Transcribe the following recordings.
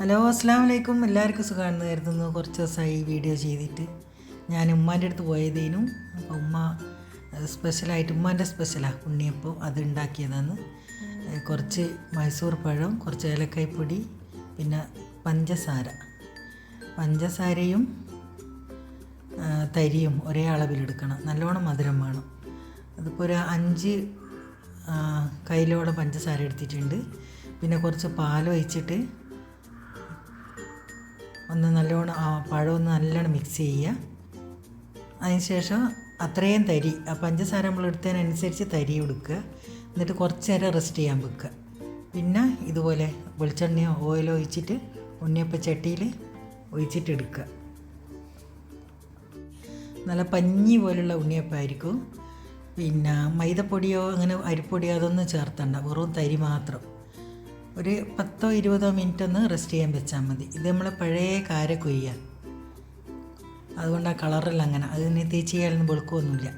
Hello അസ്സാം വലൈക്കും എല്ലാവർക്കും സുഖമാണെന്ന് കരുതുന്നു. കുറച്ച് ദിവസമായി വീഡിയോ ചെയ്തിട്ട് ഞാൻ ഉമ്മാന്റെ അടുത്ത് പോയതേനും. അപ്പോൾ ഉമ്മ സ്പെഷ്യലായിട്ട് ഉമ്മാന്റെ സ്പെഷ്യലാണ് ഉണ്ണിയപ്പം അത് ഉണ്ടാക്കിയതാണ്. കുറച്ച് മൈസൂർ പഴം കുറച്ച് ഏലക്കായ്പൊടി പിന്നെ പഞ്ചസാര. പഞ്ചസാരയും തരിയും ഒരേ അളവിലെടുക്കണം നല്ലോണം മധുരം വേണം. അതിപ്പോൾ ഒരു അഞ്ച് കയ്യിലോടെ പഞ്ചസാര എടുത്തിട്ടുണ്ട്. പിന്നെ കുറച്ച് പാൽ ഒഴിച്ചിട്ട് ഒന്ന് നല്ലോണം പഴം ഒന്ന് നല്ലോണം മിക്സ് ചെയ്യുക. അതിനുശേഷം അത്രയും തരി ആ പഞ്ചസാര നമ്മൾ എടുത്തതിനനുസരിച്ച് തരി എടുക്കുക എന്നിട്ട് കുറച്ച് നേരം റെസ്റ്റ് ചെയ്യാൻ വെക്കുക. പിന്നെ ഇതുപോലെ വെളിച്ചെണ്ണയോ ഓയിലോ ഒഴിച്ചിട്ട് ഉണ്ണിയപ്പ ചട്ടിയിൽ ഒഴിച്ചിട്ട് എടുക്കുക. നല്ല പഞ്ഞി പോലുള്ള ഉണ്ണിയപ്പമായിരിക്കും പിന്നെ മൈദപ്പൊടിയോ അങ്ങനെ അരിപ്പൊടിയോ അതൊന്നും ചേർത്തണ്ട വെറും തരി മാത്രം. ഒരു പത്തോ ഇരുപതോ മിനിറ്റ് ഒന്ന് റെസ്റ്റ് ചെയ്യാൻ വെച്ചാൽ മതി. ഇത് നമ്മളെ പഴയ കാര കൊയ്യ. അതുകൊണ്ട് ആ കളറെല്ലാം അങ്ങനെ. അതിന് തേച്ച് ചെയ്യാനൊന്നും വെളുക്കുമൊന്നുമില്ല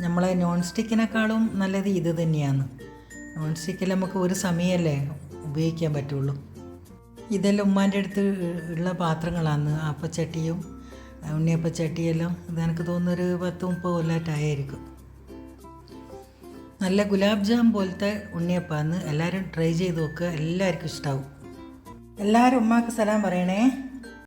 നമ്മളെ നോൺ സ്റ്റിക്കിനേക്കാളും നല്ലത് ഇത് തന്നെയാണ്. നോൺ സ്റ്റിക്കിൽ നമുക്ക് ഒരു സമയമല്ലേ ഉപയോഗിക്കാൻ പറ്റുള്ളൂ. ഇതെല്ലാം ഉമ്മാന്റെ അടുത്ത് ഉള്ള പാത്രങ്ങളാണ്. അപ്പച്ചട്ടിയും ഉണ്ണിയപ്പച്ചട്ടിയെല്ലാം. ഇത് എനിക്ക് തോന്നുന്നൊരു പത്ത് മുപ്പത് കൊല്ലമായിട്ടായിരിക്കും നല്ല ഗുലാബ് ജാം പോലത്തെ ഉണ്ണിയപ്പാന്ന് എല്ലാവരും ട്രൈ ചെയ്ത് നോക്കുക. എല്ലാവർക്കും ഇഷ്ടമാവും എല്ലാവരും ഉമ്മാക്ക് സലാം പറയണേ.